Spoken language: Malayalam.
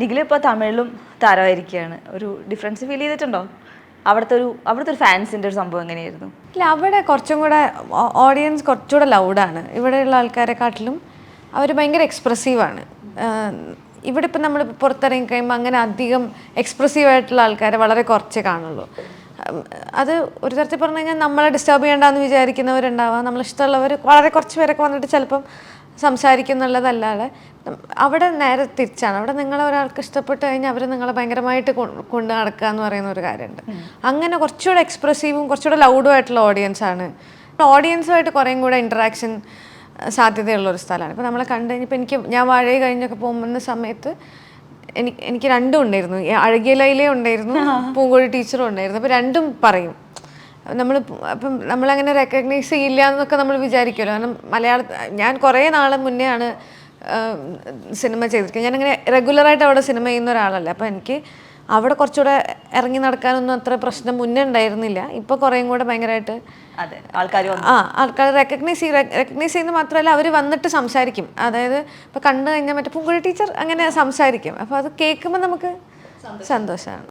നിഖിൽ ഇപ്പോൾ തമിഴിലും താരമായിരിക്കുകയാണ്. ഒരു ഡിഫറൻസ് ഫീൽ ചെയ്തിട്ടുണ്ടോ? അവിടുത്തെ ഒരു അവിടുത്തെ ഒരു ഫാൻസിന്റെ ഒരു സംഭവം എങ്ങനെയായിരുന്നു? ഇല്ല അവിടെ കുറച്ചും കൂടെ ഓഡിയൻസ് കുറച്ചുകൂടെ ലൗഡാണ് ഇവിടെയുള്ള ആൾക്കാരെക്കാട്ടിലും അവർ ഭയങ്കര എക്സ്പ്രസീവാണ് ഇവിടെ ഇപ്പം നമ്മൾ പുറത്തിറങ്ങി കഴിയുമ്പോൾ അങ്ങനെ അധികം എക്സ്പ്രസീവായിട്ടുള്ള ആൾക്കാരെ വളരെ കുറച്ചേ കാണുള്ളൂ. അത് ഒരു തരത്തിൽ പറഞ്ഞു കഴിഞ്ഞാൽ നമ്മളെ ഡിസ്റ്റർബ് ചെയ്യേണ്ടെന്ന് വിചാരിക്കുന്നവരുണ്ടാവാം. നമ്മളിഷ്ടമുള്ളവർ വളരെ കുറച്ച് പേരൊക്കെ വന്നിട്ട് ചിലപ്പം സംസാരിക്കുന്നുള്ളതല്ലാതെ അവിടെ നേരെ തിരിച്ചാണ്. അവിടെ നിങ്ങളെ ഒരാൾക്ക് ഇഷ്ടപ്പെട്ട് കഴിഞ്ഞാൽ അവർ നിങ്ങളെ ഭയങ്കരമായിട്ട് കൊണ്ട് നടക്കുക എന്ന് പറയുന്ന ഒരു കാര്യമുണ്ട്. അങ്ങനെ കുറച്ചുകൂടെ എക്സ്പ്രസീവും കുറച്ചുകൂടെ ലൗഡും ആയിട്ടുള്ള ഓഡിയൻസ് ആണ്. ഓഡിയൻസുമായിട്ട് കുറേയും കൂടെ ഇൻട്രാക്ഷൻ സാധ്യതയുള്ള ഒരു സ്ഥലമാണ്. ഇപ്പോൾ നമ്മളെ കണ്ടു കഴിഞ്ഞപ്പോൾ എനിക്ക് ഞാൻ വാഴ കഴിഞ്ഞൊക്കെ പോകുന്ന സമയത്ത് എനിക്ക് എനിക്ക് രണ്ടും ഉണ്ടായിരുന്നു. ഈ അഴകിയ ലൈലേ ഉണ്ടായിരുന്നു പൂങ്കോഴി ടീച്ചറും ഉണ്ടായിരുന്നു. അപ്പോൾ രണ്ടും പറയും. നമ്മൾ അപ്പം നമ്മളങ്ങനെ റെക്കഗ്നൈസ് ചെയ്യില്ല എന്നൊക്കെ നമ്മൾ വിചാരിക്കുമല്ലോ കാരണം മലയാള ഞാൻ കുറേ നാൾ മുന്നേ ആണ് സിനിമ ചെയ്തിരിക്കുന്നത്. ഞാനങ്ങനെ റെഗുലറായിട്ട് അവിടെ സിനിമ ചെയ്യുന്ന ഒരാളല്ല. അപ്പോൾ എനിക്ക് അവിടെ കുറച്ചുകൂടെ ഇറങ്ങി നടക്കാനൊന്നും അത്ര പ്രശ്നം മുന്നേ ഉണ്ടായിരുന്നില്ല. ഇപ്പൊ കുറേയും കൂടെ ഭയങ്കരമായിട്ട് ആ ആൾക്കാർ റെക്കഗ്നൈസ് ചെയ്യും റെക്കഗ്നൈസ് ചെയ്യുന്നത് മാത്രമല്ല അവർ വന്നിട്ട് സംസാരിക്കും. അതായത് ഇപ്പൊ കണ്ടു കഴിഞ്ഞാൽ മറ്റേ പൂങ്കുഴി ടീച്ചർ അങ്ങനെ സംസാരിക്കും. അപ്പൊ അത് കേൾക്കുമ്പോൾ നമുക്ക് സന്തോഷമാണ്